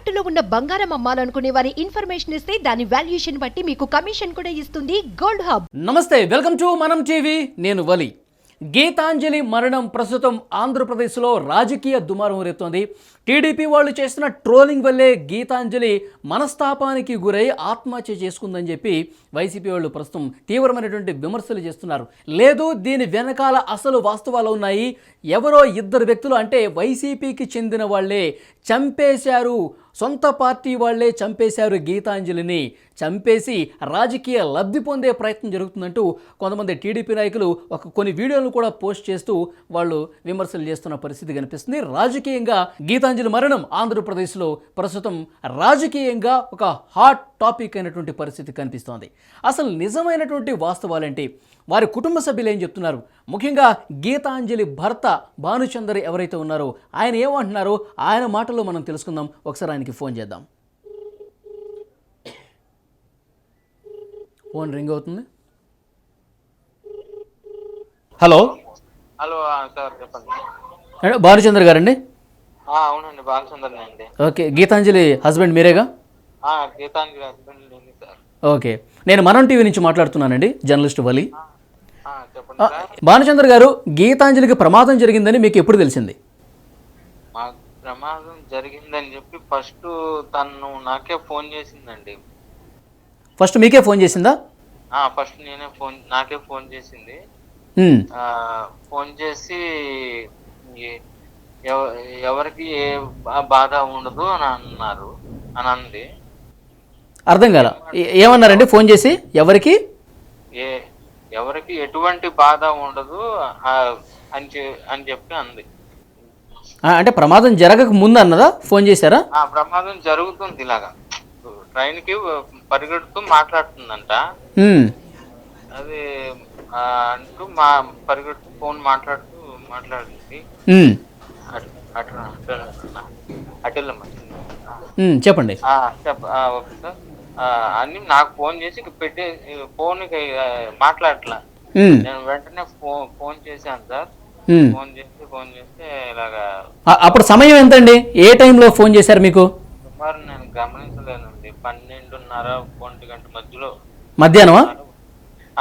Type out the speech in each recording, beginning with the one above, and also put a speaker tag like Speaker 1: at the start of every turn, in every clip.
Speaker 1: తాకట్టులో ఉన్న బంగారం అమ్మాలనుకునే వారి ఇన్ఫర్మేషన్ ఇస్తే దాని వాల్యుయేషన్ బట్టి మీకు కమిషన్ కూడా ఇస్తుంది గోల్డ్ హబ్.
Speaker 2: నమస్తే వెల్కమ్ టు మనం టీవీ. నేను వలి. గీతాంజలి మరణం ప్రస్తుతం ఆంధ్రప్రదేశ్లో రాజకీయ దుమారం రేపుతోంది. టీడీపీ వాళ్ళు చేసిన ట్రోలింగ్ వల్లే గీతాంజలి మనస్తాపానికి గురై ఆత్మహత్య చేసుకుందని చెప్పి వైసీపీ వాళ్ళు ప్రస్తుతం తీవ్రమైనటువంటి విమర్శలు చేస్తున్నారు. లేదు దీని వెనకాల అసలు వాస్తవాలు ఉన్నాయి. ఎవరో ఇద్దరు వ్యక్తులు అంటే వైసీపీకి చెందిన వాళ్ళే చంపేశారు సొంత పార్టీ వాళ్ళే చంపేశారు గీతాంజలిని. చంపేసి రాజకీయ లబ్ధి పొందే ప్రయత్నం జరుగుతుందంటూ కొంతమంది టీడీపీ నాయకులు ఒక కొన్ని వీడియోలను కూడా పోస్ట్ చేస్తూ వాళ్ళు విమర్శలు చేస్తున్న పరిస్థితి కనిపిస్తుంది. రాజకీయంగా గీతాంజలి మరణం ఆంధ్రప్రదేశ్లో ప్రస్తుతం రాజకీయంగా ఒక హాట్ టాపిక్ అయినటువంటి పరిస్థితి కనిపిస్తోంది. అసలు నిజమైనటువంటి వాస్తవాలేంటి? వారి కుటుంబ సభ్యులు ఏం చెప్తున్నారు? ముఖ్యంగా గీతాంజలి భర్త భానుచందర్ ఎవరైతే ఉన్నారో ఆయన ఏమంటున్నారో ఆయన మాటల్లో మనం తెలుసుకుందాం. ఒకసారి ఆయనకి ఫోన్ చేద్దాం. ఫోన్ రింగ్ అవుతుంది. హలో?
Speaker 3: హలో సార్ చెప్పండి.
Speaker 2: భానుచందర్ గారండి?
Speaker 3: అవునండి బాలచంద్రని అండి
Speaker 2: ఓకే గీతాంజలి హస్బెండ్ మీరేగా?
Speaker 3: గీతాంజలి హస్బెండ్
Speaker 2: ఓకే నేను మనం టీవీ నుంచి మాట్లాడుతున్నానండి జర్నలిస్ట్ వలి. భానుచంద్ర గారు గీతాంజలికి ప్రమాదం జరిగిందని మీకు ఎప్పుడు తెలిసింది?
Speaker 3: ప్రమాదం జరిగిందని చెప్పి ఫస్ట్ తను నాకే ఫోన్ చేసిందండి.
Speaker 2: ఫస్ట్ మీకే ఫోన్ చేసిందా?
Speaker 3: ఆ ఫస్ట్ నేనే ఫోన్ నాకే ఫోన్ చేసింది. ఫోన్ చేసి ఎవరికి ఏ బాధ ఉండదు అని అన్నారు అని అంది.
Speaker 2: అర్థం ఏ- ఏమన్నారండి ఫోన్ చేసి? ఎవరికి?
Speaker 3: ఏ ఎవరికి ఎటువంటి బాధ ఉండదు అని అని చెప్పి అంది.
Speaker 2: ఆ, అంటే ప్రమాదం జరగక ముందు అన్నదా? ఫోన్ చేశారా?
Speaker 3: ఆ ప్రమాదం జరుగుతుంది ఇలాగా. ట్రైన్కి పరిగెడుతూ మాట్లాడుతుందంట. అది అంటూ మా పరిగెడుతూ ఫోన్ మాట్లాడుతూ మాట్లాడింది. అటు అటు
Speaker 2: చెప్పండి.
Speaker 3: చెప్ప ఓకే సార్. అని నాకు ఫోన్ చేసి పెట్టే ఫోన్ మాట్లాడట్లా. నేను వెంటనే ఫోన్ ఫోన్ చేశాను సార్. ఫోన్ చేసి ఫోన్ చేస్తే ఇలాగా
Speaker 2: అప్పుడు సమయం ఎంతండి? ఏ టైంలో ఫోన్ చేశారు మీకు?
Speaker 3: సుమారు నేను గమనించలేనండి. పన్నెండున్నర ఒంటి గంట మధ్యలో.
Speaker 2: మధ్యాహ్నమా?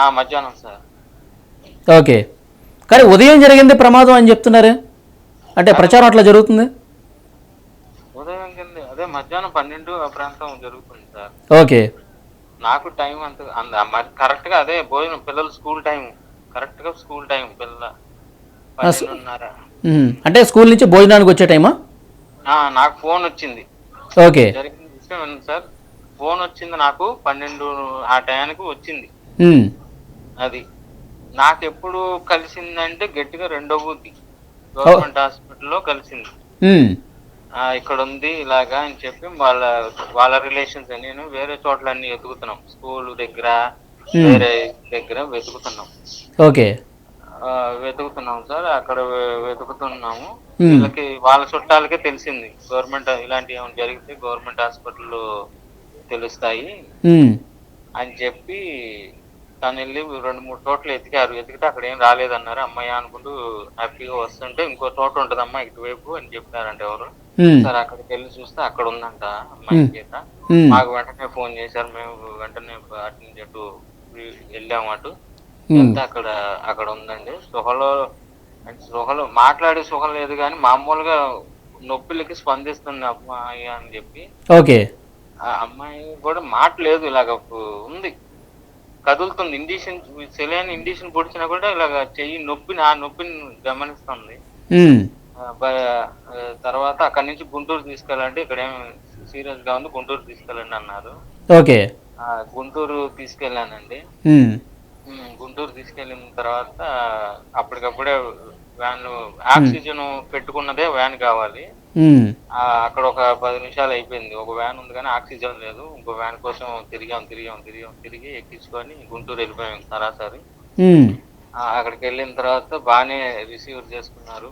Speaker 3: ఆ మధ్యాహ్నం సార్.
Speaker 2: ఓకే. కానీ ఉదయం జరిగింది ప్రమాదం అని చెప్తున్నారు. అంటే ప్రచారం అట్లా జరుగుతుంది?
Speaker 3: ఉదయం కింద అదే మధ్యాహ్నం పన్నెండు ఆ ప్రాంతం జరుగుతుంది. సార్.
Speaker 2: ఓకే.
Speaker 3: నాకు టైం అంత మరి కరెక్ట్గా అదే భోజనం పిల్లలు స్కూల్ టైం కరెక్ట్గా స్కూల్ టైం పిల్లల
Speaker 2: అంటే స్కూల్ నుంచి భోజనానికి వచ్చే టైమా?
Speaker 3: నాకు ఫోన్ వచ్చింది.
Speaker 2: ఓకే.
Speaker 3: సార్? ఫోన్ వచ్చింది నాకు పన్నెండు ఆ టయానికి వచ్చింది. అది. నాకు ఎప్పుడు కలిసిందంటే గట్టిగా రెండో బుద్ధి. గవర్నమెంట్ హాస్పిటల్లో కలిసింది. ఇక్కడ ఉంది ఇలాగా అని చెప్పి వాళ్ళ వాళ్ళ రిలేషన్స్ నేను వేరే చోట్ల అన్ని వెతుకుతున్నాం స్కూల్ దగ్గర వేరే దగ్గర వెతుకుతున్నాం.
Speaker 2: ఓకే.
Speaker 3: వెతుకుతున్నాం సార్. అక్కడ వెతుకుతున్నాము.
Speaker 2: Hmm.
Speaker 3: వీళ్ళకి వాళ్ళ చుట్టాలకే తెలిసింది. గవర్నమెంట్ ఇలాంటి ఏమైనా జరిగితే గవర్నమెంట్ హాస్పిటల్ తెలుస్తాయి.
Speaker 2: ఉమ్,
Speaker 3: అని చెప్పి తను వెళ్ళి రెండు మూడు చోట్ల ఎతికారు. ఎతికితే అక్కడ ఏం రాలేదన్నారు. అమ్మాయి అనుకుంటూ హ్యాపీగా వస్తుంటే ఇంకో చోట ఉంటదమ్మా ఇటువైపు అని చెప్పారంట ఎవరు. సార్ అక్కడికి వెళ్ళి చూస్తే అక్కడ ఉందంట అమ్మాయి చేత
Speaker 2: ఉమ్,
Speaker 3: మాకు వెంటనే ఫోన్ చేశారు. మేము వెంటనే అటు నుంచి అటు వెళ్ళాము అటు. వెళ్తే అక్కడ అక్కడ ఉందండి. సుహలో అంటే సుహలో మాట్లాడే సుహం లేదు కానీ మామూలుగా నొప్పులకి స్పందిస్తుంది అమ్మాయి అని చెప్పి.
Speaker 2: ఓకే.
Speaker 3: ఆ అమ్మాయి కూడా మాట లేదు ఇలాగ ఉంది. కదులుతుంది. ఇండిషన్ సెలైన్ ఇండిషన్ పొడిచినా కూడా ఇలాగ చెయ్యి నొప్పిని ఆ నొప్పిని గమనిస్తుంది. తర్వాత అక్కడి నుంచి గుంటూరు తీసుకెళ్ళండి. ఇక్కడ ఏం సీరియస్గా ఉంది గుంటూరు తీసుకెళ్ళండి అన్నారు.
Speaker 2: ఓకే.
Speaker 3: గుంటూరు తీసుకెళ్ళానండి. గుంటూరు తీసుకెళ్ళిన తర్వాత అప్పటికప్పుడే వ్యాన్ ఆక్సిజన్ పెట్టుకున్నదే వ్యాన్ కావాలి. అక్కడ ఒక పది నిమిషాలు అయిపోయింది. ఒక వ్యాన్ ఉంది కానీ ఆక్సిజన్ లేదు. ఇంకో వ్యాన్ కోసం తిరిగాం తిరిగాం తిరిగాం తిరిగి ఎక్కించుకొని గుంటూరు వెళ్ళిపోయాం సరాసరి. అక్కడికి వెళ్ళిన తర్వాత బాగానే రిసీవ్ చేసుకున్నారు.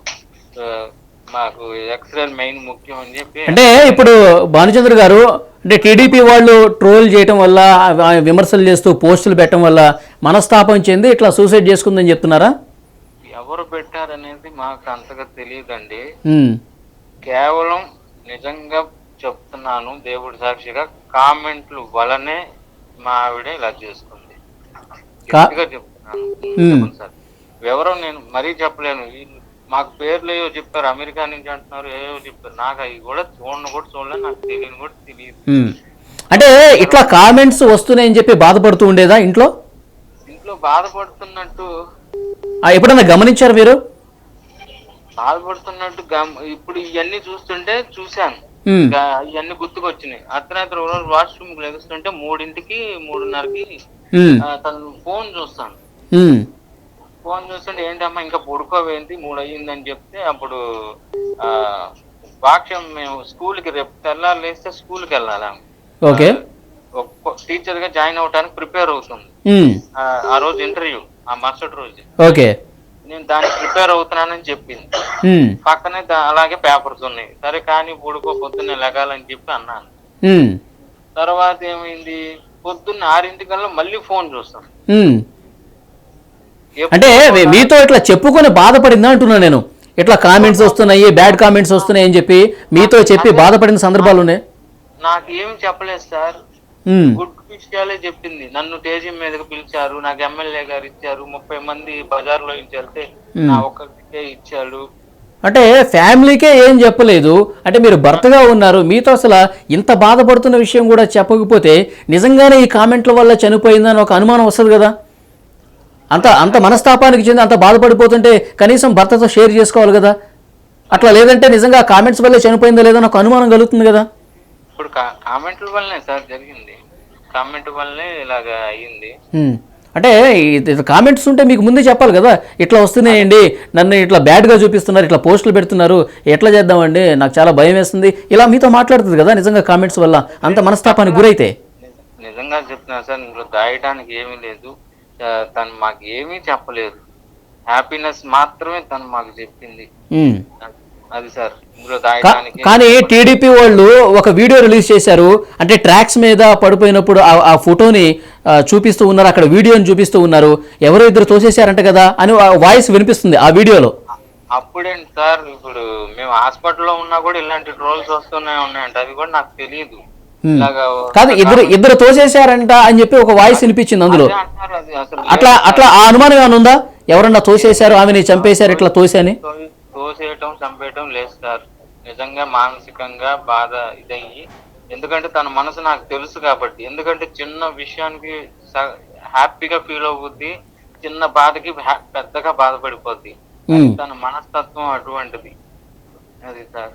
Speaker 3: మాకు ఎక్స్రే మెయిన్ ముఖ్యం అని చెప్పి
Speaker 2: అంటే ఇప్పుడు భానుచంద్ర గారు అంటే టీడీపీ వాళ్ళు ట్రోల్ చేయటం వల్ల విమర్శలు చేస్తూ పోస్టులు పెట్టడం వల్ల మనస్తాపం చెంది ఇట్లా సూసైడ్ చేసుకుందని చెప్తున్నారా?
Speaker 3: ఎవరు పెట్టారనేది మాకు అంతగా తెలియదండి. కేవలం నిజంగా చెప్తున్నాను దేవుడి సాక్షిగా కామెంట్లు వలనే మా ఆవిడ ఇలా చేసుకుంది చెప్తున్నాను. వివరం నేను మరీ చెప్పలేను. మాకు పేర్లు ఏవో చెప్పారు అమెరికా నుంచి అంటున్నారు ఏవో చెప్పారు. నాకు అవి కూడా చూడను కూడా చూడలేదు నాకు తెలియని కూడా తెలియదు.
Speaker 2: అంటే ఇట్లా కామెంట్స్ వస్తున్నాయని చెప్పి బాధపడుతూ ఉండేదా ఇంట్లో?
Speaker 3: ఇంట్లో బాధపడుతున్నట్టు
Speaker 2: ఎప్పుడన్నా గమనించారు మీరు?
Speaker 3: బాధపడుతున్నట్టు ఇప్పుడు ఇవన్నీ చూస్తుంటే చూశాను. ఇవన్నీ గుర్తుకొచ్చినాయి. అర్ధరాత్రి ఒక రోజు వాష్రూమ్ లెగుస్తుంటే మూడింటికి మూడున్నరకి తను ఫోన్ చూస్తాను. ఫోన్ చూస్తుంటే ఏంటమ్మా ఇంకా పడుకోవేంటి మూడు అయ్యిందని చెప్తే అప్పుడు ఆ వాక్యం మేము స్కూల్కి రేపు తెల్లారు లేస్తే స్కూల్కి వెళ్ళాలి ఆమె.
Speaker 2: ఓకే
Speaker 3: టీచర్గా జాయిన్ అవడానికి ప్రిపేర్ అవుతుంది. ఆ, రోజు ఇంటర్వ్యూ ఆ మరుసటి రోజు
Speaker 2: ఓకే
Speaker 3: నేను దానికి ప్రిపేర్ అవుతున్నానని చెప్పింది. పక్కనే అలాగే పేపర్స్ ఉన్నాయి సరే కానీ పడుకో పొద్దున్నే లెగాలని చెప్పి అన్నాను. తర్వాత ఏమైంది పొద్దున్న ఆరింటికల్లా మళ్ళీ ఫోన్ చూస్తాం
Speaker 2: ఉమ్.
Speaker 3: ఎప్పుడు
Speaker 2: అంటే మీతో ఇట్లా చెప్పుకొని బాధపడిందా అంటున్నా నేను. ఇట్లా కామెంట్స్ వస్తున్నాయి బ్యాడ్ కామెంట్స్ వస్తున్నాయి అని చెప్పి మీతో చెప్పి బాధపడిన సందర్భాలు ఉన్నాయి?
Speaker 3: నాకు ఏం చెప్పలేదు సార్. గుడ్ విషయాలే చెప్పింది. నన్ను స్టేజి మీదకి పిలిచారు నాకు ఎమ్మెల్యే గారు ఇచ్చారు ముప్పై మంది వెళ్తే నా ఒక్కరికే ఇచ్చాడు.
Speaker 2: అంటే ఫ్యామిలీకే ఏం చెప్పలేదు. అంటే మీరు భర్తగా ఉన్నారు. మీతో అసలు ఇంత బాధపడుతున్న విషయం కూడా చెప్పకపోతే నిజంగానే ఈ కామెంట్ల వల్ల చనిపోయిందని ఒక అనుమానం వస్తుంది కదా? అంత అంత మనస్తాపానికి చెంది అంత బాధపడిపోతుంటే కనీసం భర్తతో షేర్ చేసుకోవాలి కదా? అట్లా లేదంటే నిజంగా కామెంట్స్ వల్లే చనిపోయిందో లేదో ఒక అనుమానం కలుగుతుంది కదా?
Speaker 3: ఇప్పుడు కామెంట్ల వల్లనే సార్ జరిగింది. కామెంట్ వల్లనే ఇలాగ అయ్యింది.
Speaker 2: అంటే కామెంట్స్ ఉంటే మీకు ముందే చెప్పాలి కదా? ఇట్లా వస్తున్నాయండి నన్ను ఇట్లా బ్యాడ్గా చూపిస్తున్నారు ఇట్లా పోస్టులు పెడుతున్నారు ఎట్లా చేద్దామండి? నాకు చాలా భయం వేస్తుంది. ఇలా మీతో మాట్లాడుతుంది కదా నిజంగా కామెంట్స్ వల్ల? అంత మనస్తాపానికి గురైతే?
Speaker 3: నిజ- నిజంగా చెప్తున్నా సార్ ఇందులో దాయడానికి ఏమీ లేదు. తను మాకు ఏమీ చెప్పలేదు. హ్యాపీనెస్ మాత్రమే తను మాకు చెప్పింది. అది సార్
Speaker 2: కానీ టీడీపీ వాళ్ళు ఒక వీడియో రిలీజ్ చేశారు. అంటే ట్రాక్స్ మీద పడిపోయినప్పుడు ఆ- ఫోటోని చూపిస్తూ ఉన్నారు. అక్కడ వీడియోని చూపిస్తూ ఉన్నారు. ఎవరో ఇద్దరు తోసేశారంట కదా అని వాయిస్ వినిపిస్తుంది ఆ వీడియోలో.
Speaker 3: అప్పుడేంటి సార్ ఇప్పుడు మేము హాస్పిటల్లో ఉన్నా కూడా ఇలాంటి ట్రోల్స్ వస్తూనే ఉన్నాయంట. అది కూడా నాకు తెలియదు
Speaker 2: కాదు ఇద్దరు ఇద్దరు తోసేశారంట అని చెప్పి ఒక వాయిస్ వినిపించింది అందులో. అట్లా అట్లా ఆ అనుమానం ఏమైనా ఉందా? ఎవరన్నా తోసేశారు ఆమెని చంపేశారు ఇట్లా తోసని?
Speaker 3: తోసేయటం చంపేయటం లేదు సార్. నిజంగా మానసికంగా బాధ ఇదయ్యి ఎందుకంటే తన మనసు నాకు తెలుసు కాబట్టి. ఎందుకంటే చిన్న విషయానికి హ్యాపీగా ఫీల్ అవుద్ది చిన్న బాధకి పెద్దగా బాధపడిపోద్ది. తన మనస్తత్వం అటువంటిది. అది సార్.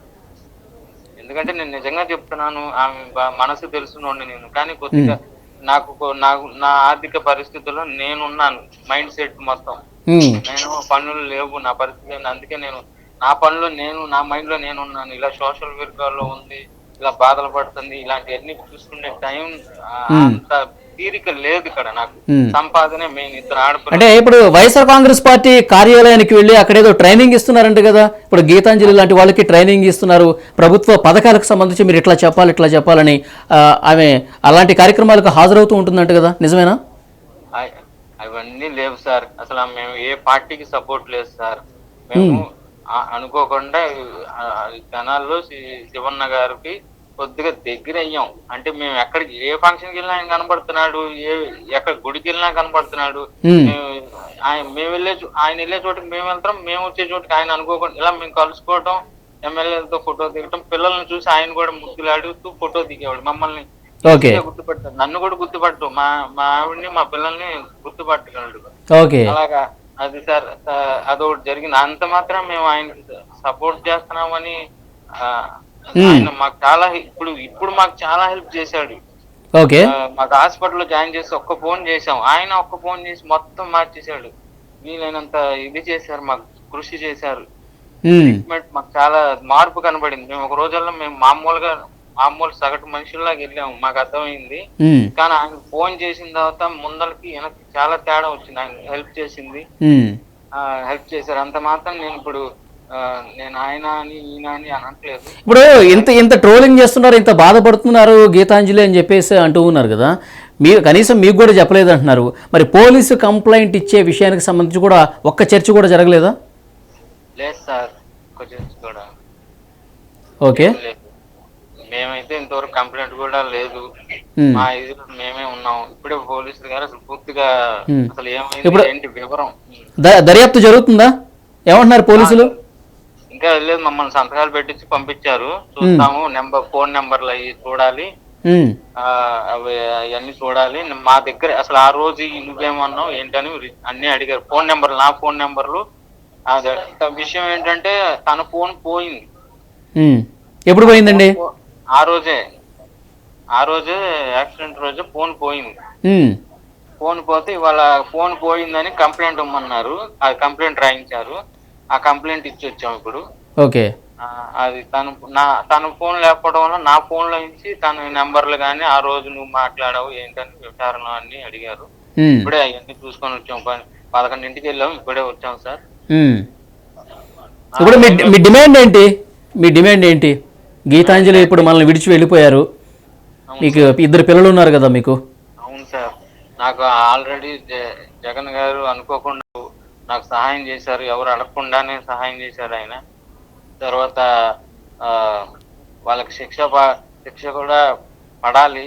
Speaker 3: ఎందుకంటే నేను నిజంగా చెప్తున్నాను ఆమె మనసు తెలుసునోండి నేను. కానీ కొద్దిగా నాకు నాకు నా ఆర్థిక పరిస్థితుల్లో నేనున్నాను మైండ్ సెట్ మొత్తం. నేను పనులు లేవు నా పరిస్థితి. అందుకే నేను నా పనులు నేను నా మైండ్లో నేను ఉన్నాను ఇలా సోషల్ వర్గాల్లో ఉంది ఇలా బాధలు పడుతుంది ఇలాంటివన్నీ చూసుకునే టైం అంత తీరిక లేదు ఇక్కడ నాకు. సంపాదనే మెయిన్ ఇద్దరు ఆడపిల్ల
Speaker 2: అంటే ఇప్పుడు వైఎస్ఆర్ కాంగ్రెస్ పార్టీ కార్యాలయానికి వెళ్ళి అక్కడ ఏదో ట్రైనింగ్ ఇస్తున్నారంట కదా. ఇప్పుడు గీతాంజలి లాంటి వాళ్ళకి ట్రైనింగ్ ఇస్తున్నారు. ప్రభుత్వ పథకాలకు సంబంధించి మీరు ఇట్లా చెప్పాలి ఇట్లా చెప్పాలని ఆమె అలాంటి కార్యక్రమాలకు హాజరవుతూ ఉంటుందంట కదా. నిజమేనా?
Speaker 3: అవన్నీ లేవు సార్. అసలు మేము ఏ పార్టీకి సపోర్ట్ లేదు సార్. మేము అనుకోకుండా జనాల్లో శివన్న గారికి కొద్దిగా దగ్గర అయ్యాం. అంటే మేము ఎక్కడికి ఏ ఫంక్షన్కి వెళ్ళినా ఆయన కనబడుతున్నాడు ఏ ఎక్కడ గుడికి వెళ్ళినా కనబడుతున్నాడు. మేము ఆయన మేము వెళ్ళే ఆయన వెళ్ళే చోటుకి మేము వెళ్తాం మేము వచ్చే చోటుకి ఆయన అనుకోకుండా ఇలా మేము కలుసుకోవటం ఎమ్మెల్యేలతో ఫోటో దిగటం పిల్లల్ని చూసి ఆయన కూడా ముద్దులాడుతూ ఫోటో దిగేవాడు మమ్మల్ని గుర్తుపట్టాడు నన్ను కూడా గుర్తుపట్టు మా మా ఆవిడ్ని మా పిల్లల్ని గుర్తుపట్టగలడు. అలాగా అది సార్ అదొకటి జరిగింది. అంత మాత్రం మేము ఆయనకి సపోర్ట్ చేస్తున్నామని ఆ, ఆయన మాకు చాలా ఇప్పుడు ఇప్పుడు మాకు చాలా హెల్ప్ చేశాడు.
Speaker 2: ఓకే.
Speaker 3: మాకు హాస్పిటల్లో జాయిన్ చేసి ఒక్క ఫోన్ చేసాం ఆయన ఒక్క ఫోన్ చేసి మొత్తం మార్చేశాడు. వీలైనంత ఇది చేశారు మాకు కృషి చేశారు. ట్రీట్మెంట్ మాకు చాలా మార్పు కనబడింది. మేము ఒక రోజుల్లో మేము మామూలుగా మామూలు సగటు మనుషుల్లాగా వెళ్ళాము. మాకు అర్థమైంది. కానీ ఆయన ఫోన్ చేసిన తర్వాత ముందలకి వెనక్కి చాలా తేడా వచ్చింది. ఆయన హెల్ప్ చేసింది. హెల్ప్ చేశారు. అంత మాత్రం నేను ఇప్పుడు నేను ఆయన అని ఈయన అని అనట్లేదు.
Speaker 2: ఇప్పుడు ఇంత ఇంత ట్రోలింగ్ చేస్తున్నారు ఇంత బాధపడుతున్నారు గీతాంజలి అని చెప్పేసి అంటూ ఉన్నారు కదా. మీరు కనీసం మీకు కూడా చెప్పలేదు అంటున్నారు. మరి పోలీసు కంప్లైంట్ ఇచ్చే విషయానికి సంబంధించి కూడా ఒక్క చర్చ కూడా జరగలేదా?
Speaker 3: లేదు సార్ కొంచెం కూడా.
Speaker 2: ఓకే.
Speaker 3: మేమైతే ఇంతవరకు కంప్లైంట్ కూడా లేదు. మా ఇది మేమే ఉన్నాం. ఇప్పుడే పోలీసులు గారు అసలు పూర్తిగా. అసలు ఏమైంది ఏంటి వివరం?
Speaker 2: దర్యాప్తు జరుగుతుందా? ఏమంటున్నారు పోలీసులు?
Speaker 3: ఇంకా లేదు మమ్మల్ని సంతకాలు పెట్టించి పంపించారు. చూస్తాము. నెంబర్ ఫోన్ నెంబర్లు అవి చూడాలి. అవి అవన్నీ చూడాలి. మా దగ్గర అసలు ఆ రోజు నువ్వేమన్నావు ఏంటని అన్ని అడిగారు. ఫోన్ నెంబర్లు నా ఫోన్ నెంబర్లు. విషయం ఏంటంటే తన ఫోన్ పోయింది.
Speaker 2: ఎప్పుడు పోయిందండి?
Speaker 3: ఆ రోజే. ఆ రోజే యాక్సిడెంట్ రోజే ఫోన్ పోయింది. ఫోన్ పోతే ఇవాళ ఫోన్ పోయిందని కంప్లైంట్ ఇమ్మన్నారు. ఆ కంప్లైంట్ రాయించారు. ఆ కంప్లైంట్ ఇచ్చి వచ్చాం ఇప్పుడు.
Speaker 2: ఓకే.
Speaker 3: అది తను నా తన ఫోన్ లేకపోవడం వల్ల నా ఫోన్లో నుంచి తన నెంబర్లు కానీ ఆ రోజు నువ్వు మాట్లాడావు ఏంటని విచారణ అన్ని అడిగారు. ఇప్పుడే అవన్నీ చూసుకొని వచ్చాం. పదకొండింటికి వెళ్ళాం ఇప్పుడే వచ్చాం సార్.
Speaker 2: ఇప్పుడు మీ మీ డిమాండ్ ఏంటి? మీ డిమాండ్ ఏంటి? గీతాంజలి ఇప్పుడు మనల్ని విడిచి వెళ్ళిపోయారు. మీకు ఇద్దరు పిల్లలు ఉన్నారు కదా మీకు?
Speaker 3: అవును సార్. నాకు ఆల్రెడీ జగన్ గారు అనుకోకుండా నాకు సహాయం చేశారు. ఎవరు అడగకుండానే సహాయం చేశారు ఆయన. తర్వాత ఆ, వాళ్ళకి శిక్ష శిక్ష కూడా పడాలి.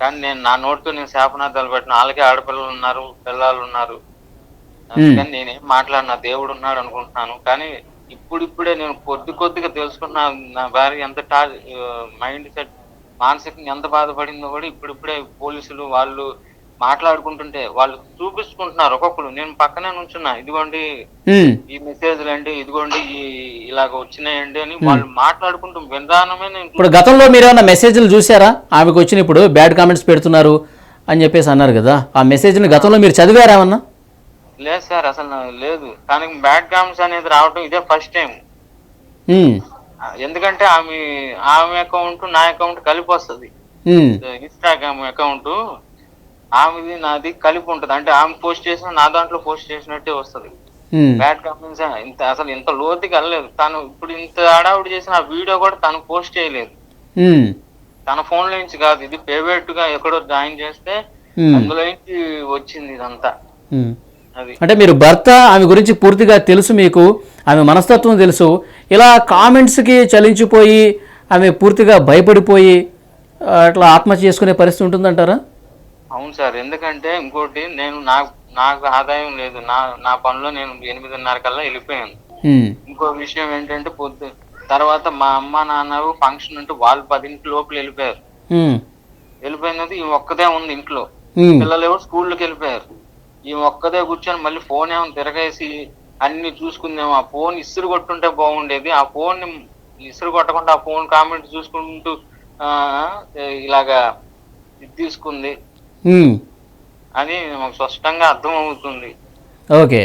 Speaker 3: కానీ నేను నా నోటితో నేను శాపనార్థాలు పెట్టిన వాళ్ళకే ఆడపిల్లలు ఉన్నారు పిల్లలు ఉన్నారు. అందుకని నేనేం మాట్లాడిన దేవుడు ఉన్నాడు అనుకుంటున్నాను. కానీ ఇప్పుడిప్పుడే నేను కొద్ది కొద్దిగా తెలుసుకున్నా నా భార్య ఎంత టా మైండ్ సెట్ మానసికంగా ఎంత బాధపడిందో కూడా ఇప్పుడిప్పుడే పోలీసులు వాళ్ళు మాట్లాడుకుంటుంటే వాళ్ళు చూపించుకుంటున్నారు ఒక్కొక్కరు. నేను పక్కనే నుంచున్నా ఇదిగోండి. ఈ మెసేజ్లు అండి ఇదిగోండి ఈ ఇలాగ వచ్చినాయండి అని వాళ్ళు మాట్లాడుకుంటూ విధానమే నేను
Speaker 2: ఇప్పుడు గతంలో మీరు ఏమైనా మెసేజ్లు చూసారా? ఆమెకు వచ్చిన ఇప్పుడు బ్యాడ్ కామెంట్స్ పెడుతున్నారు అని చెప్పేసి అన్నారు కదా. ఆ మెసేజ్ని గతంలో మీరు చదివారా ఏమన్నా?
Speaker 3: లేదు సార్ అసలు లేదు. కానీ బ్యాడ్ కామెంట్స్ అనేది రావడం ఇదే ఫస్ట్ టైం. ఎందుకంటే ఆమె ఆమె అకౌంట్ నా అకౌంట్ కలిపి వస్తుంది. ఇన్స్టాగ్రామ్ అకౌంట్ ఆమెది నాది కలిపి ఉంటది. అంటే ఆమె పోస్ట్ చేసిన నా దాంట్లో పోస్ట్ చేసినట్టే వస్తది. బ్యాడ్ కామెంట్స్ ఇంత అసలు ఇంత లోతుకి వెళ్ళలేదు. తను ఇప్పుడు ఇంత హడావుడి చేసిన ఆ వీడియో కూడా తను పోస్ట్ చేయలేదు. తన ఫోన్లో నుంచి కాదు ఇది ప్రైవేట్గా ఎక్కడో జాయిన్ చేస్తే. అందులో నుంచి వచ్చింది ఇదంతా.
Speaker 2: అంటే మీరు భర్త ఆమె గురించి పూర్తిగా తెలుసు మీకు ఆమె మనస్తత్వం తెలుసు. ఇలా కామెంట్స్కి చలించిపోయి ఆమె పూర్తిగా భయపడిపోయి అట్లా ఆత్మహత్య చేసుకునే పరిస్థితి ఉంటుందంటారా?
Speaker 3: అవును సార్ ఎందుకంటే ఇంకోటి నేను నాకు నాకు ఆదాయం లేదు నా నా పనిలో నేను ఎనిమిదిన్నర కల్లా వెళ్ళిపోయాను. ఇంకో విషయం ఏంటంటే పొద్దు తర్వాత మా అమ్మ నాన్న ఫంక్షన్ ఉంటే వాళ్ళు పదింటి లోపల వెళ్ళిపోయారు. వెళ్ళిపోయినది ఈ ఒక్కదే ఉంది ఇంట్లో. పిల్లలు ఎవరు స్కూల్కి వెళ్ళిపోయారు ఈ ఒక్కదే కూర్చొని మళ్ళీ ఫోన్ ఏమో తిరగేసి అన్ని చూసుకుందేమో ఆ ఫోన్ ఇసురు కొట్టుంటే బాగుండేది ఆ ఫోన్ని ఇసురు కొట్టకుండా ఆ ఫోన్ కామెంట్ చూసుకుంటూ ఆ, ఇలాగా ఇది తీసుకుంది. అని మాకు స్పష్టంగా అర్థం అవుతుంది
Speaker 2: ఓకే.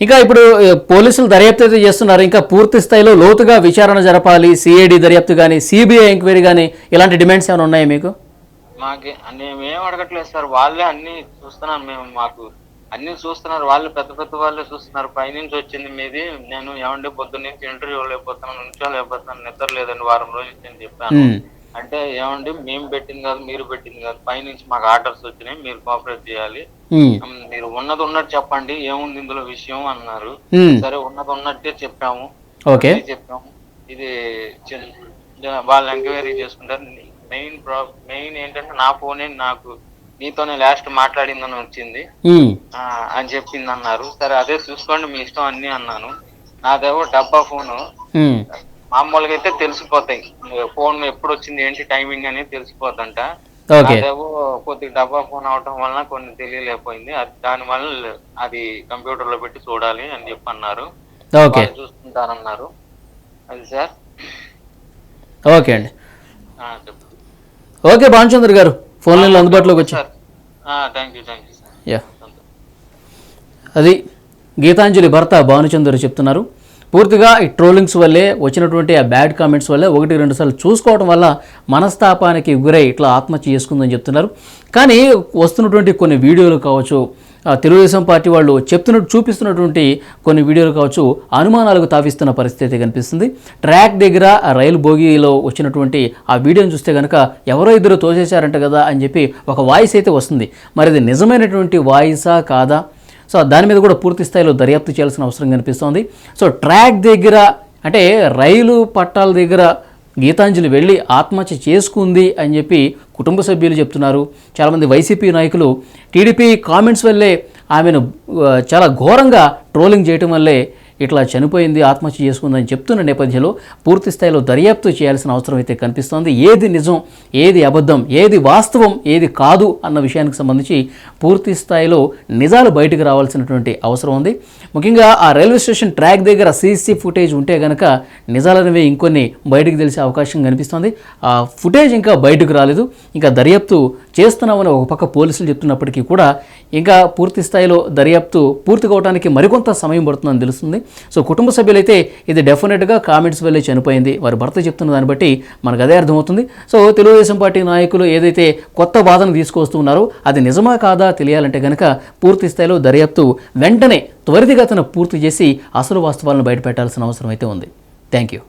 Speaker 2: ఇంకా ఇప్పుడు పోలీసులు దర్యాప్తు అయితే చేస్తున్నారు. ఇంకా పూర్తి స్థాయిలో లోతుగా విచారణ జరపాలి. సిఐడి దర్యాప్తు కానీ సిబిఐ ఎంక్వైరీ కానీ ఇలాంటి డిమాండ్స్ ఏమైనా ఉన్నాయా మీకు?
Speaker 3: మాకి మేమేం అడగట్లేదు సార్. వాళ్ళే అన్ని చూస్తున్నారు మేము. మాకు అన్ని చూస్తున్నారు. వాళ్ళు పెద్ద పెద్ద వాళ్ళే చూస్తున్నారు. పైనుంచి వచ్చింది మీది. నేను ఏమంటే పొద్దున్న నుంచి ఇంటర్వ్యూ లేకపోతున్నాను నుంచో లేకపోతున్నాను నిద్ర లేదండి. వారం అని చెప్పాను.
Speaker 2: ఉమ్.
Speaker 3: అంటే ఏమండి మేము పెట్టింది కాదు మీరు పెట్టింది కాదు పైనుంచి మాకు ఆర్డర్స్ వచ్చినాయి మీరు కోఆపరేట్ చేయాలి. మీరు ఉన్నది ఉన్నట్టు చెప్పండి ఏముంది ఇందులో విషయం అన్నారు. సరే ఉన్నది ఉన్నట్టే చెప్పాము.
Speaker 2: ఓకే.
Speaker 3: చెప్పాము. ఇది వాళ్ళు ఎంక్వైరీ చేసుకుంటారు. మెయిన్ మెయిన్ ఏంటంటే నా ఫోనే నాకు నీతోనే లాస్ట్ మాట్లాడిందని వచ్చింది. అని చెప్పింది అన్నారు సరే అదే చూసుకోండి మీ ఇష్టం అన్ని అన్నాను. నాదేమో డబ్బా ఫోను. మామూలుగా అయితే తెలిసిపోతాయి. ఫోన్ ఎప్పుడు వచ్చింది ఏంటి టైమింగ్ అనేది తెలిసిపోతుంట కొద్దిగా డబ్బా ఫోన్ అవటం వలన కొన్ని తెలియలేకపోయింది. అది దాని వల్ల అది కంప్యూటర్లో పెట్టి చూడాలి అని చెప్పి అన్నారు
Speaker 2: ఓకే.
Speaker 3: వాళ్ళు చూసుకుంటారన్నారు. అది సార్.
Speaker 2: ఓకే అండి. ఓకే భానుచంద్ర గారు. ఫోన్ లైన్లో అందుబాటులోకి వచ్చి
Speaker 3: sir thank you thank you sir.
Speaker 2: Yeah. అది గీతాంజలి భర్త భానుచందర్ చెప్తున్నారు. పూర్తిగా ఈ ట్రోలింగ్స్ వల్లే వచ్చినటువంటి ఆ బ్యాడ్ కామెంట్స్ వల్లే ఒకటి రెండు సార్లు చూసుకోవడం వల్ల మనస్తాపానికి గురై ఇట్లా ఆత్మహత్య చేసుకుందని చెప్తున్నారు. కానీ వస్తున్నటువంటి కొన్ని వీడియోలు కావచ్చు తెలుగుదేశం పార్టీ వాళ్ళు చెప్తున్నట్టు చూపిస్తున్నటువంటి కొన్ని వీడియోలు కావచ్చు అనుమానాలకు తావిస్తున్న పరిస్థితి కనిపిస్తుంది. ట్రాక్ దగ్గర రైలు బోగీలో వచ్చినటువంటి ఆ వీడియోని చూస్తే కనుక ఎవరో ఇద్దరు తోసేశారంట కదా అని చెప్పి ఒక వాయిస్ అయితే వస్తుంది. మరి అది నిజమైనటువంటి వాయిసా కాదా? సో దాని మీద కూడా పూర్తి స్థాయిలో దర్యాప్తు చేయాల్సిన అవసరం కనిపిస్తోంది. సో ట్రాక్ దగ్గర అంటే రైలు పట్టాల దగ్గర గీతాంజలి వెళ్ళి ఆత్మహత్య చేసుకుంది అని చెప్పి కుటుంబ సభ్యులు చెప్తున్నారు. చాలామంది వైసీపీ నాయకులు టీడీపీ కామెంట్స్ వల్లే ఆమెను చాలా ఘోరంగా ట్రోలింగ్ చేయటం వల్లే ఇట్లా చనిపోయింది ఆత్మహత్య చేసుకుందని చెప్తున్న నేపథ్యంలో పూర్తి స్థాయిలో దర్యాప్తు చేయాల్సిన అవసరం అయితే కనిపిస్తోంది. ఏది నిజం ఏది అబద్ధం ఏది వాస్తవం ఏది కాదు అన్న విషయానికి సంబంధించి పూర్తి స్థాయిలో నిజాలు బయటకు రావాల్సినటువంటి అవసరం ఉంది. ముఖ్యంగా ఆ రైల్వే స్టేషన్ ట్రాక్ దగ్గర సీసీ ఫుటేజ్ ఉంటే గనక నిజాలనేవి ఇంకొన్ని బయటకు తెలిసే అవకాశం కనిపిస్తోంది. ఆ ఫుటేజ్ ఇంకా బయటకు రాలేదు. ఇంకా దర్యాప్తు చేస్తున్నామని ఒక పక్క పోలీసులు చెప్తున్నప్పటికీ కూడా ఇంకా పూర్తి స్థాయిలో దర్యాప్తు పూర్తి కావడానికి మరికొంత సమయం పడుతుందని తెలుస్తుంది. సో కుటుంబ సభ్యులైతే ఇది డెఫినెట్గా కామెంట్స్ వల్లే చనిపోయింది. వారి భర్త చెప్తున్న దాన్ని బట్టి మనకు అదే అర్థమవుతుంది. సో తెలుగుదేశం పార్టీ నాయకులు ఏదైతే కొత్త వాదన తీసుకొస్తున్నారో అది నిజమా కాదా తెలియాలంటే కనుక పూర్తి స్థాయిలో దర్యాప్తు వెంటనే త్వరితగతన పూర్తి చేసి అసలు వాస్తవాలను బయటపెట్టాల్సిన అవసరం అయితే ఉంది. Thank you.